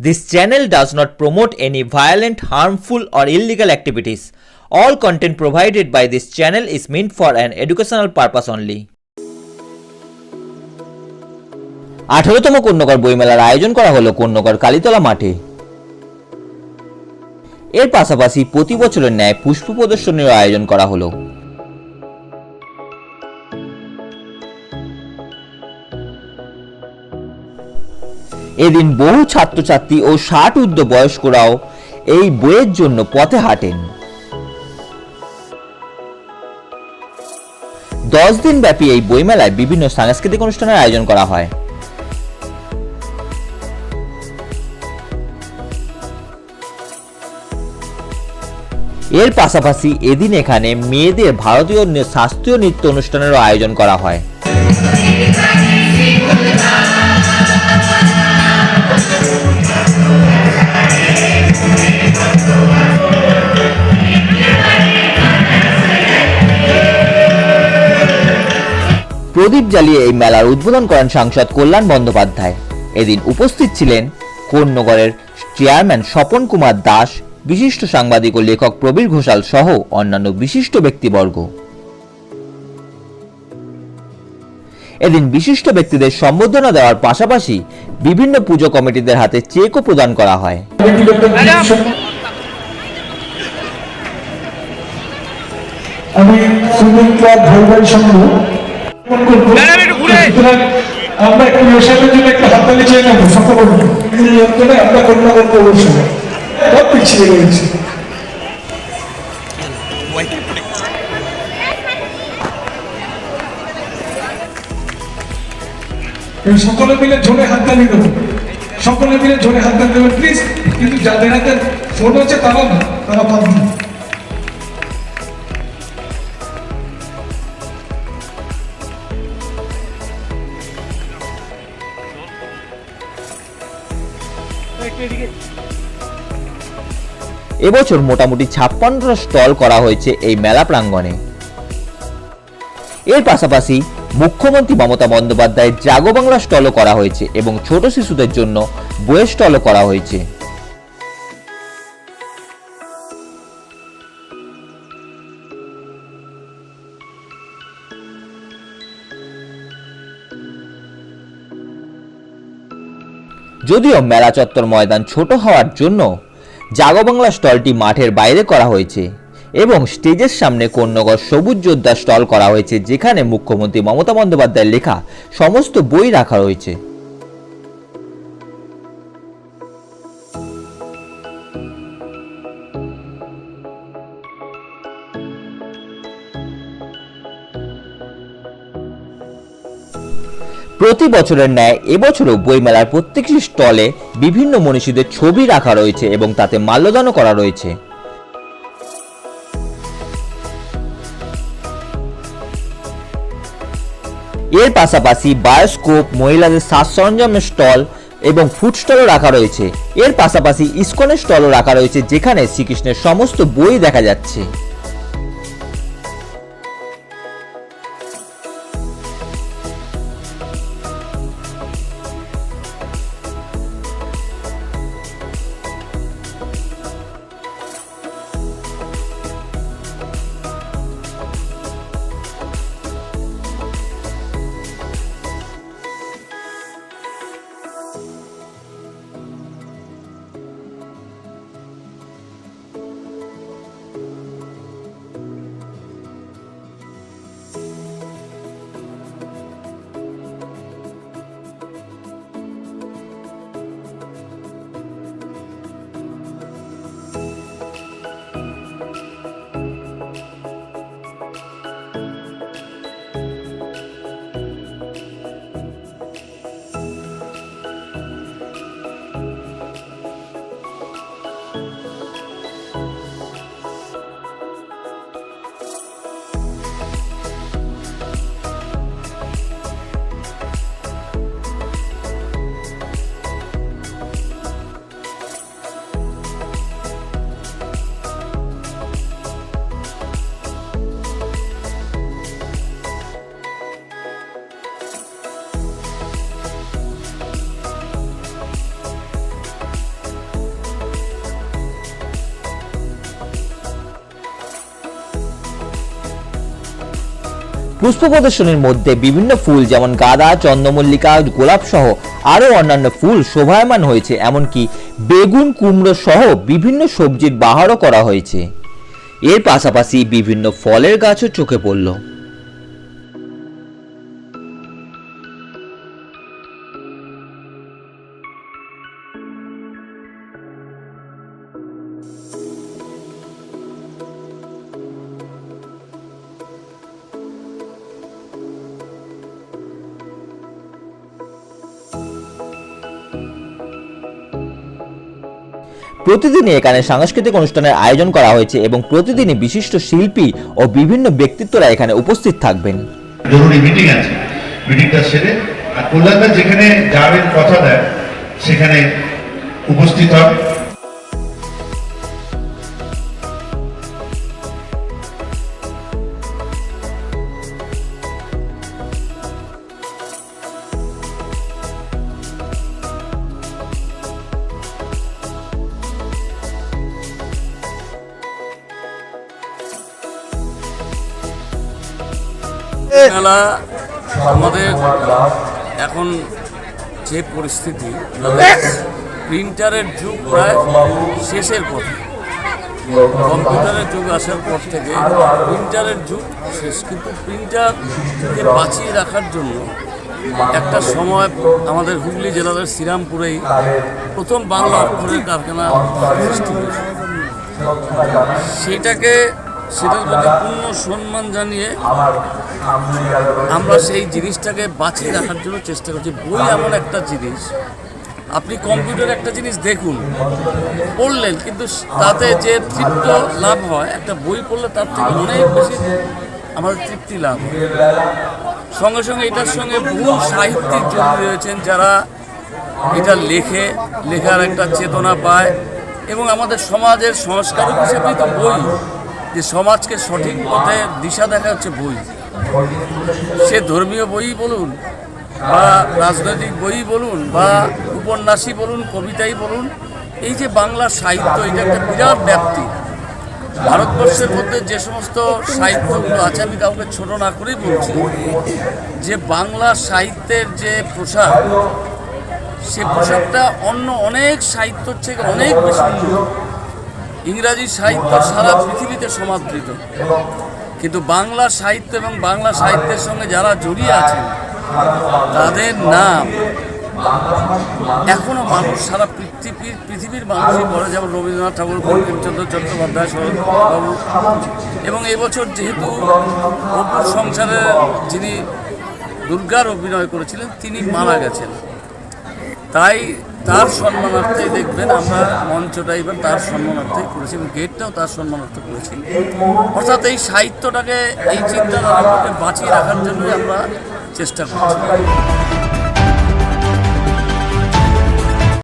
This channel does not promote any violent, harmful, or illegal activities. All content provided by this channel is meant for an educational purpose only. আঠারোতম কন্যকর বইমেলার আয়োজন করা হলো কন্যকর কালীতলা মাঠে এর পাশাপাশি প্রতি বছরের ন্যায় পুষ্প প্রদর্শনীর আয়োজন করা হলো এদিন বহু ছাত্রছাত্রী ও ষাট ঊর্ধ্ব বয়স্করাও এই বইয়ের জন্য পথে হাঁটেন। দশ দিন ব্যাপী এই বইমেলায় বিভিন্ন সাংস্কৃতিক অনুষ্ঠানের আয়োজন করা হয়। এর পাশাপাশি এদিন এখানে মেয়েদের ভারতীয় শাস্ত্রীয় নৃত্য অনুষ্ঠানেরও আয়োজন করা হয়। প্রদীপ জ্বালিয়ে এই মেলার উদ্বোধন করেন সাংসদ কল্যাণ বন্দ্যোপাধ্যায়। এদিন উপস্থিত ছিলেন কোন্নগরের চেয়ারম্যান স্বপন কুমার দাস, বিশিষ্ট সাংবাদিক ও লেখক প্রবীর ঘোষাল সহ অন্যান্য বিশিষ্ট ব্যক্তিবর্গ। এদিন বিশিষ্ট ব্যক্তিদের সম্বর্ধনা দেওয়ার পাশাপাশি বিভিন্ন পুজো কমিটিদের হাতে চেকও প্রদান করা হয়। আমি সুইমিং ক্লাব সংঘ আমরা একটু ব্যবসায়ের জন্য একটা হাততালি চেয়ে নেব আমরা সব পিছিয়ে রয়েছে। সকলে মিলে ঝোলে হাততালি দেবো। সকলে মিলে ঝোলে হাততালি দেবো। প্লিজ, কিন্তু যাদের হাতে ফোন আছে তারা তারা এবছর মোটামুটি ছাপ্পান্নটা স্টল করা হয়েছে এই মেলা প্রাঙ্গণে। এর পাশাপাশি মুখ্যমন্ত্রী মমতা বন্দ্যোপাধ্যায়ের জাগো বাংলা স্টলও করা হয়েছে এবং ছোট শিশুদের জন্য বইয়ের স্টলও করা হয়েছে। যদিও মেলা চত্বর ময়দান ছোট হওয়ার জন্য জাগো বাংলা স্টলটি মাঠের বাইরে করা হয়েছে এবং স্টেজের সামনে কন্যগর সবুজ যোদ্ধা স্টল করা হয়েছে, যেখানে মুখ্যমন্ত্রী মমতা বন্দ্যোপাধ্যায়ের লেখা সমস্ত বই রাখা রয়েছে। প্রতি বছরের ন্যায় এবছরও বইমেলার প্রত্যেকটি স্টলে বিভিন্ন মনীষীদের ছবি রাখা রয়েছে এবং তাতে মাল্যদানও করা রয়েছে। এর পাশাপাশি বায়োস্কোপ, মহিলাদের সাজ সরঞ্জামের স্টল এবং ফুড স্টলও রাখা রয়েছে। এর পাশাপাশি ইস্কনের স্টলও রাখা রয়েছে যেখানে শ্রীকৃষ্ণের সমস্ত বই দেখা যাচ্ছে। পুষ্প প্রদর্শনীর মধ্যে বিভিন্ন ফুল যেমন গাঁদা, চন্দ্রমল্লিকা গোলাপ সহ আরও অন্যান্য ফুল শোভায়মান হয়েছে। এমনকি বেগুন কুমড়ো সহ বিভিন্ন সবজির বাহারও করা হয়েছে। এর পাশাপাশি বিভিন্ন ফলের গাছও চোখে পড়ল। প্রতিদিনই এখানে সাংস্কৃতিক অনুষ্ঠানের আয়োজন করা হয়েছে এবং প্রতিদিনই বিশিষ্ট শিল্পী ও বিভিন্ন ব্যক্তিত্বরা এখানে উপস্থিত থাকবেন। জরুরি মিটিং আছে। মিটিংটা সেরে আর যেখানে যাবেন, কথা দেয় সেখানে উপস্থিত হন। মেলা আমাদের এখন যে পরিস্থিতি প্রিন্টারের যুগ প্রায় শেষের পথে। কম্পিউটারের যুগ আসার পর থেকে প্রিন্টারের যুগ শেষ। কিন্তু প্রিন্টারকে বাঁচিয়ে রাখার জন্য একটা সময় আমাদের হুগলি জেলার শ্রীরামপুরেই প্রথম বাংলা অক্ষরের কারখানা সেটাকে সেটার প্রতি পূর্ণ সম্মান জানিয়ে আমরা সেই জিনিসটাকে বাঁচিয়ে রাখার জন্য চেষ্টা করছি। বই এমন একটা জিনিস আপনি কম্পিউটার একটা জিনিস দেখুন পড়লেন কিন্তু তাতে যে তৃপ্ত লাভ হয় একটা বই পড়লে তার থেকে অনেক বেশি আমাদের তৃপ্তি লাভ সঙ্গে সঙ্গে এটার সঙ্গে বহু সাহিত্যিক জড়িত রয়েছেন যারা এটা লেখে লেখার একটা চেতনা পায় এবং আমাদের সমাজের সংস্কারক হিসেবেই তো বই যে সমাজকে সঠিক পথে দিশা দেখা হচ্ছে বই। সে ধর্মীয় বই বলুন বা রাজনৈতিক বই বলুন বা উপন্যাসই বলুন, কবিতাই বলুন, এই যে বাংলা সাহিত্য, এটা একটা বিরাট ব্যাপ্তি। ভারতবর্ষের মধ্যে যে সমস্ত সাহিত্যগুলো আছে, আমি কাউকে ছোট না করেই বলছি, যে বাংলা সাহিত্যের যে প্রসার সে প্রসারটা অন্য অনেক সাহিত্যর থেকে অনেক বেশি ইংরাজি সাহিত্য সারা পৃথিবীতে সমাদৃত। কিন্তু বাংলা সাহিত্য এবং বাংলা সাহিত্যের সঙ্গে যারা জড়িয়ে আছেন, তাদের নাম এখনও মানুষ, সারা পৃথিবীর পৃথিবীর মানুষই পড়ে। যেমন রবীন্দ্রনাথ ঠাকুর, বঙ্কিমচন্দ্র চট্টোপাধ্যায়, শরৎবাবু। এবং এবছর যেহেতু অপুর সংসারে যিনি দুর্গার অভিনয় করেছিলেন, তিনি মারা গেছেন। তাই তার সম্মানার্থেই দেখবেন আমরা মঞ্চটা এবার তার সম্মানার্থেই করেছি এবং গেটটাও তার সম্মানার্থে করেছি। অর্থাৎ এই সাহিত্যটাকে, এই চিন্তাধারাটাকে বাঁচিয়ে রাখার জন্যই আমরা চেষ্টা করছি।